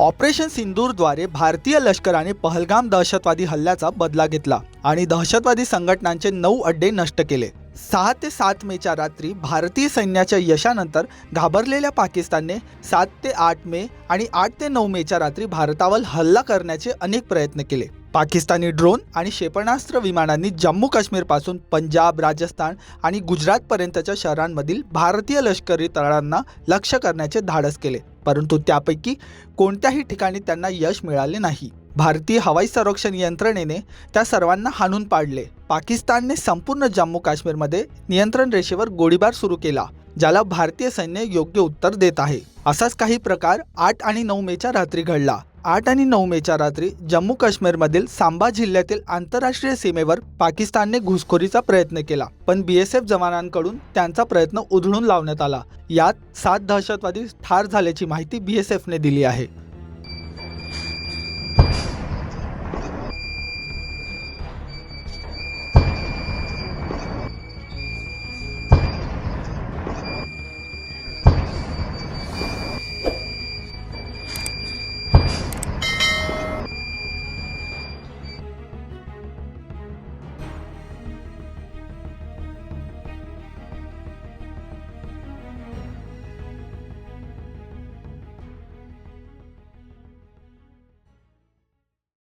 Operation सिंदूरद्वारे भारतीय लष्कराने पहलगाम दहशतवादी हल्ल्याचा बदला घेतला आणि दहशतवादी संघटनांचे नऊ अड्डे नष्ट केले. सहा ते सात मेच्या रात्री भारतीय सैन्याच्या यशानंतर घाबरलेल्या पाकिस्तानने सात ते आठ मे आणि आठ ते नऊ मेच्या रात्री भारतावर हल्ला करण्याचे अनेक प्रयत्न केले. पाकिस्तानी ड्रोन आणि क्षेपणास्त्र विमानांनी जम्मू काश्मीरपासून पंजाब राजस्थान आणि गुजरातपर्यंतच्या शहरांमधील भारतीय लष्करी तळांना लक्ष करण्याचे धाडस केले. परंतु त्यापैकी कोणत्याही ठिकाणी त्यांना यश मिळाले नाही. भारतीय हवाई संरक्षण यंत्रणेने त्या सर्वांना हाणून पाडले. पाकिस्तानने संपूर्ण जम्मू काश्मीरमध्ये नियंत्रण रेषेवर गोळीबार सुरू केला ज्याला भारतीय सैन्य योग्य उत्तर देत आहे. असाच काही प्रकार आठ आणि नऊ मेच्या रात्री घडला. आठ आणि नऊ मेच्या रात्री जम्मू काश्मीरमधील सांबा जिल्ह्यातील आंतरराष्ट्रीय सीमेवर पाकिस्तानने घुसखोरीचा प्रयत्न केला पण बीएसएफ जवानांकडून त्यांचा प्रयत्न उधळून लावण्यात आला. यात सात दहशतवादी ठार झाल्याची माहिती बीएसएफने दिली आहे.